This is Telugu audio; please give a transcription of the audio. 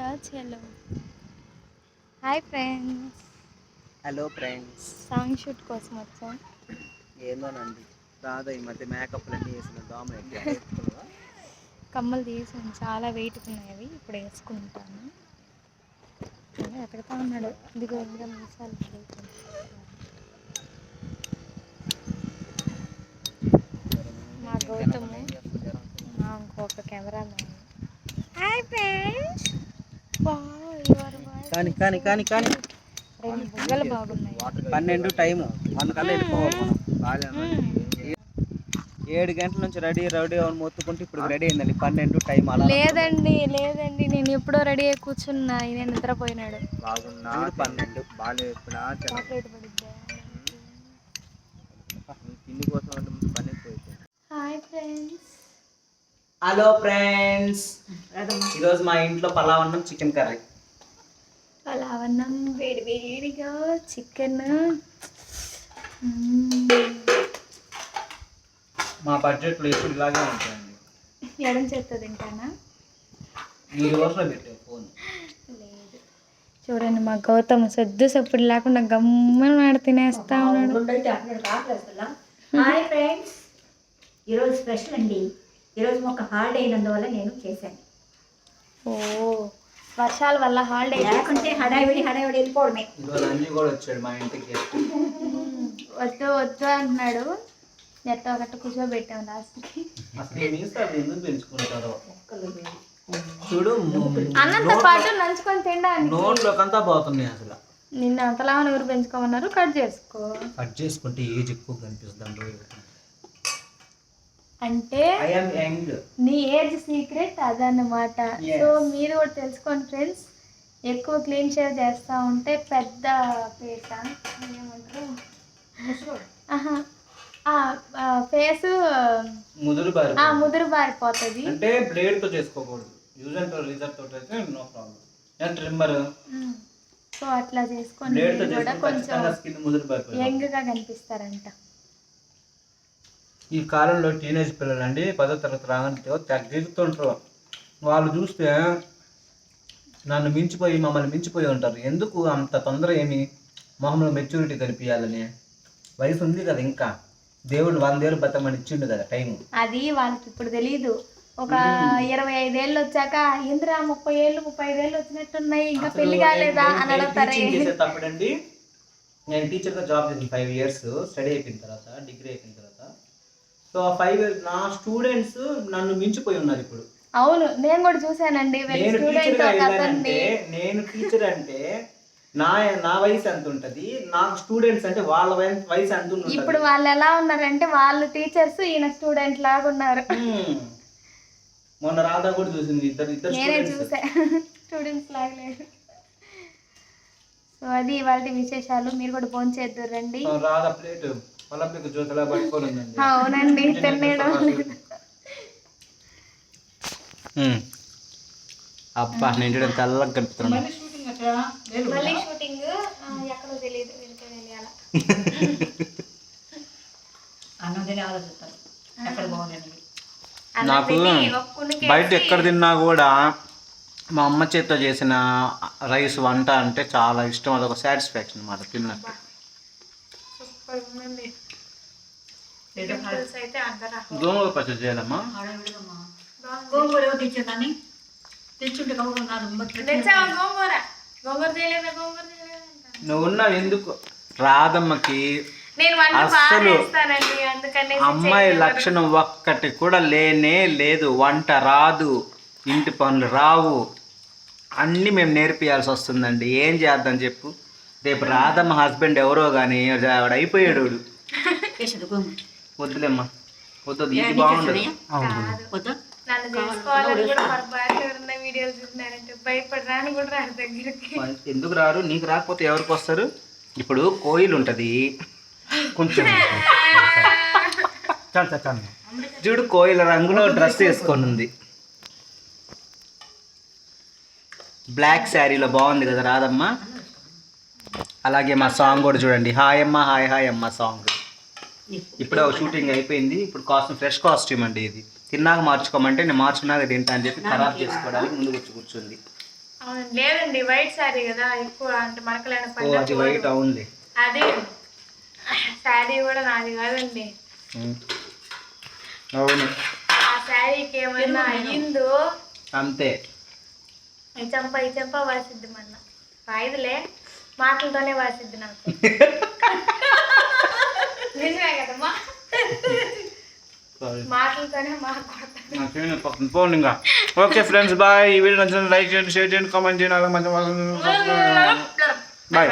చలో hi friends hello friends song shoot కోసం వచ్చాం. ఏందోనండి రాదా ఈ మధ్య మేకప్లు అన్నీ వేసిన దోమ కమ్మలు తీసాను. చాలా వెయిట్ ఉన్నాయి ఇప్పుడు వేసుకుంటాను. అని వెతకతా ఉన్నాడు. ఇదిగో ఇంకా మీసాలు. మా గౌతమ్ మా ఇంకొక కెమెరా మ్యాన్ హాయ్ ఫ్రెండ్స్ కానీ కానీ కానీ కానీ. పన్నెండు టైము. వన్ కల్లా వెళ్ళిపోవాలి ఏడు గంటల నుంచి రెడీ రెడీ అని మొత్తుకుంటే ఇప్పుడు రెడీ అయిందండి. పన్నెండు టైం అలా. లేదండి లేదండి. నేను ఎప్పుడో రెడీ అయ్యి కూర్చున్నా. ఈయన నిద్రపోయినాడు. బాగున్నా. పన్నెండు? బాగాలేదు తిండి కోసం పని హాయ్ ఫ్రెండ్స్. Hello friends. ఈరోజు మా ఇంట్లో పలావన్నం చికెన్ కర్రీ. పలావన్నం వేడి వేడిగా చికెన్ మా బడ్జెట్లో ఎప్పుడు ఇలాగే ఉంటాయండి ఎడం చేత్తో తింటానా? ఈ రోజులో పెట్టే ఫోన్. లేదు. చూడండి మా గౌతమ్ సద్దు సప్పుడు లేకుండా గమ్మని వాడు తినేస్తా ఉన్నాడు. Hi friends. ఈరోజు స్పెషల్ అండి. ఈరోజు మాకు హాలిడే అయినందువల్ల నేను చేశాను. ఓ. వర్షాల వల్ల హాలిడే లేకుంటే హడావిడి హడావిడి వెళ్ళిపోవడమే. కూడా వచ్చాడు మా ఇంటికి. వద్దు వద్దు అంటున్నాడు. ఎట్టో ఒకటి కూర్చోబెట్టాం లాస్ట్కి. చూడు అన్నంతో పాటు నంచుకొని తినడానికి. నోట్లోకంతా అసలు. నిన్న అంతలా ఎవరు పెంచుకోమన్నారు? కట్ చేసుకో. కట్ చేసుకుంటే ఏజ్ ఎక్కువ కనిపిస్తుంది అంటే నీ ఏజ్ సీక్రెట్ అదన్నమాట. సో మీరు కూడా తెలుసుకోండి ఫ్రెండ్స్. ఎక్కువ క్లీన్ షేవ్ చేస్తూ ఉంటే పెద్ద ఏమంటారు? ఆహా. ఫేస్ ముదురు బారి ముదురు బారిపోతుంది. అంటే బ్లేడ్తో చేసుకోకూడదు. యూజ్ అండ్ రీజర్ తోటి అయితే నో ప్రాబ్లం ట్రిమ్మర్ సో అట్లా చేసుకొని బ్లేడ్తో మీరు కూడా కొంచెం ఖచ్చితంగా స్కిన్ ముదురు బారిపోయింది యంగ్గా కనిపిస్తారంట. ఈ కాలంలో టీనేజ్ పిల్లలు అండి పదో తరగతి రాగానే తగ్గిస్తుంటారు వాళ్ళు చూస్తే నన్ను మించిపోయి మమ్మల్ని మించిపోయి ఉంటారు. ఎందుకు అంత తొందర ఏమి? మొహంలో మెచ్యూరిటీ కనిపించాలని వయసు ఉంది కదా ఇంకా. దేవుడు వందేళ్ళు బతమని ఇచ్చిండు కదా టైం అది వాళ్ళకి ఇప్పుడు తెలియదు ఒక ఇరవై ఐదేళ్ళు వచ్చాక ఇంద్రా ముప్పై ఏళ్ళు ముప్పై ఐదేళ్ళు వచ్చినట్టున్నాయి ఇంకా పెళ్ళి కాలేదా? అని అడుగుతారే. నేను టీచర్గా జాబ్ చేసిన ఫైవ్ ఇయర్స్ స్టడీ అయిపోయిన తర్వాత డిగ్రీ అయిపోయిన తర్వాత సో ఫైవ్ నా స్టూడెంట్స్ నన్ను మించిపోయి ఉన్నారు ఇప్పుడు. అవును నేను కూడా చూసానండి నేను అతన్ని. నేను టీచర్ అంటే నా నా వయసు ఎంత ఉంటది? నాకు స్టూడెంట్స్ అంటే వాళ్ళ వయ- వయసు ఎంత ఉంటుంది? ఇప్పుడు వాళ్ళు ఎలా ఉన్నారంటే వాళ్ళు టీచర్స్ ఈయన స్టూడెంట్ లాగా ఉన్నారు. మొన్న రాధా కూడా చూసింది ఇద్దరు ఇద్దరు స్టూడెంట్స్ చూసా. స్టూడెంట్స్ లాగా సో అది వాళ్ళ విశేషాలు. మీరు కూడా ఫోన్ చేద్దరు రండి. అవునండి. తినేయడం అబ్బా నేను చూడండి తెల్లగా కనిపిస్తున్నాను మళ్ళీ షూటింగ్ ఎక్కడో తెలియదు నాకు బయట ఎక్కడ తిన్నా కూడా మా అమ్మ చేత్తో చేసిన రైస్ వంట అంటే చాలా ఇష్టం. అదొక సాటిస్ఫాక్షన్ అన్నమాట తిన్నట్టు. గోంగూర పచ్చడి చేయాలమ్మా. గోంగూర ఎవరు తెచ్చిందని తెచ్చుంటే కవుకున్నారు తెచ్చావా గోంగూర? గోంగూర చేయలేదా? గోంగూర చేయలేదా నువ్వు ఉన్నావు ఎందుకు? రాధమ్మకి చేస్తానండి అందుకనే అమ్మాయి లక్షణం ఒక్కటి కూడా లేనే లేదు. వంట రాదు. ఇంటి పనులు రావు. అన్నీ మేము నేర్పియాల్సి వస్తుందండి. ఏం చేద్దాం చెప్పు. రేపు రాధమ్మ హస్బెండ్ ఎవరో కానీ ఆవిడ అయిపోయాడు వాడు. గోంగూర వద్దులేమ్మా. వద్దు ఇది బాగుండదు. ఎందుకు రారు? నీకు రాకపోతే ఎవరికి వస్తారు? ఇప్పుడు కోయిల్ ఉంటుంది. కొంచెం. చూడు కోయిల రంగులో డ్రెస్ వేసుకొని ఉంది. బ్లాక్ శారీలో బాగుంది కదా రాదమ్మ? అలాగే మా సాంగ్ కూడా చూడండి. హాయ్ అమ్మ హాయ్ హాయ్ అమ్మ సాంగ్ ఇప్పుడే ఒక షూటింగ్ అయిపోయింది. ఇప్పుడు కాస్ట్యూమ్ ఫ్రెష్ కాస్ట్యూమ్ అండి ఇది. తిన్నాక మార్చుకోమంటే నేను మార్చుకున్నాక తింటా అని చెప్పి ఖరాబ్ చేసుకోవడానికి ముందు వచ్చి కూర్చుంది. అవును లేదండి వైట్ శారీ కదా. ఎక్కువ అంటే మరకలైన అది వైట్ అవునులే అది శారీ కూడా నాది కాదండి. అవును. ఆ శారీకి ఏమైనా అయ్యిందో? అంతే. ఈ చెంప ఈ చెంప వాసిద్ది మళ్ళా. వాయిదులే మాటలతోనే వాసిద్ది నాకు. నిజమే కదమ్మా. మాటలతోనే మాట్లాడతాను. పోండి ఇంకా. Okay friends bye. ఈ వీడియో నచ్చిన లైక్ చేయండి షేర్ చేయండి కామెంట్ చేయండి. అలాగే మంచి బాయ్